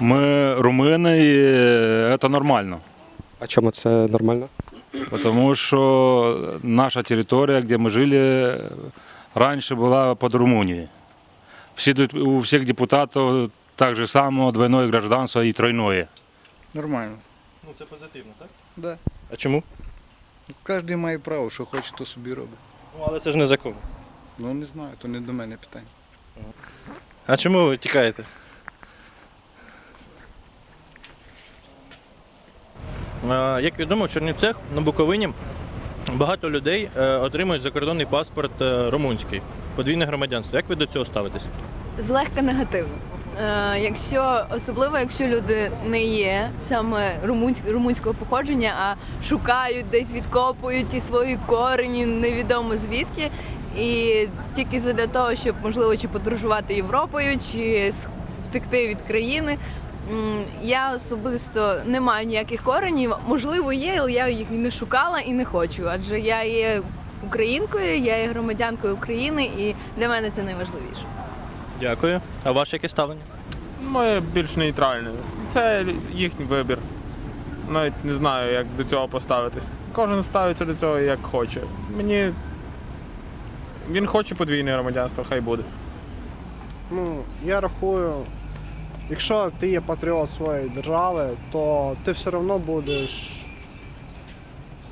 Мы румыны, и это нормально. А чому це нормально? Потому что наша территория, где мы жили, раньше была под Румынией. Все, тут- у всех депутатов так же само двойное гражданство и тройное. Нормально. Ну це позитивно, так? Да. А чому? Кожен має право, що хоче, то собі робить. Ну але це ж незаконно. Ну не знаю, то не до мене питання. А чому ви тікаєте? Як відомо, в Чернівцях на Буковині багато людей е, отримують закордонний паспорт е, румунський, подвійне громадянство. Як ви до цього ставитесь? Злегка негативно. Е, якщо особливо, якщо люди не є саме румунськ, румунського походження, а шукають десь відкопують ті свої корені, невідомо звідки, і тільки для того, щоб можливо чи подорожувати Європою, чи втекти від країни. Я особисто не маю ніяких коренів. Можливо, є, але я їх не шукала і не хочу. Адже я є українкою, я є громадянкою України, і для мене це найважливіше. Дякую. А ваше яке ставлення? Моє більш нейтральне. Це їхній вибір. Навіть не знаю, як до цього поставитись. Кожен ставиться до цього як хоче. Мені. Він хоче подвійне громадянство, хай буде. Ну, я рахую, якщо ти є патріот своєї держави, то ти все одно будеш.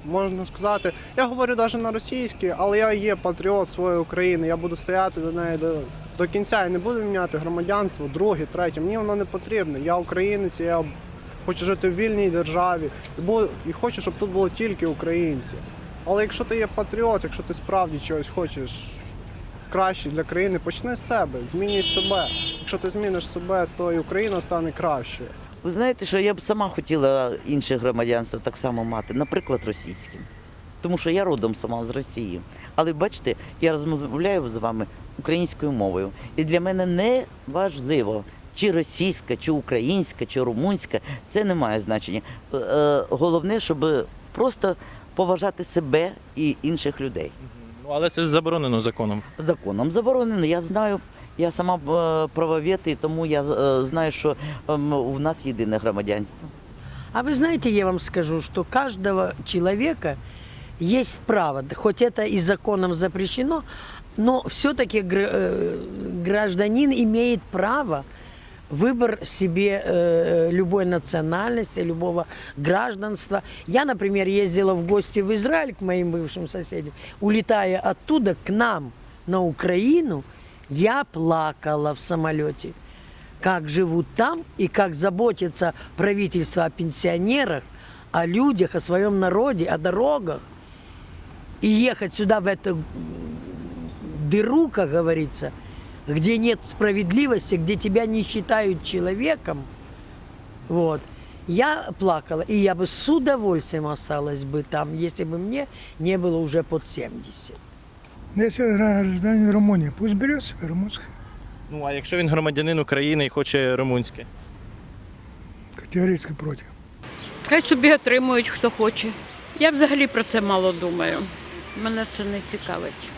Можна сказати, я говорю навіть на російській, але я є патріот своєї України, я буду стояти до неї до, до кінця і не буду міняти громадянство, друге, третє. Мені воно не потрібно. Я українець, я хочу жити в вільній державі і, бу- і хочу, щоб тут було тільки українці. Але якщо ти є патріот, якщо ти справді чогось хочеш краще для країни, почни з себе, змінюй себе. Якщо ти зміниш себе, то і Україна стане кращою. Ви знаєте, що я б сама хотіла інше громадянство так само мати, наприклад, російським. Тому що я родом сама з Росії. Але бачите, я розмовляю з вами українською мовою. І для мене не важливо, чи російська, чи українська, чи румунська, це не має значення. Е, е, Головне, щоб просто поважати себе і інших людей. Ну але це заборонено законом. Законом заборонено. Я знаю, я сама е, правовед, і тому я е, знаю, що ем, у нас єдине громадянство. А вы знаете, я вам скажу, что каждого человека есть право, хоть это и законом запрещено, но все-таки гражданин имеет право выбор себе э, любой национальности, любого гражданства. Я, например, ездила в гости в Израиль к моим бывшим соседям. Улетая оттуда к нам на Украину, я плакала в самолете как живут там и как заботится правительство о пенсионерах, о людях, о своем народе, о дорогах. И ехать сюда, в эту дыру, как говорится, где нет справедливости, где тебя не считают человеком, вот, я плакала, и я бы с удовольствием осталась бы там, если бы мне не было уже под 70. Если гражданин Румынии, пусть берет себе румынское. Ну а якщо він громадянин України і хоче румунське? Категорически против. Хай собі отримують, хто хоче. Я взагалі про це мало думаю. Мене це не цікавить.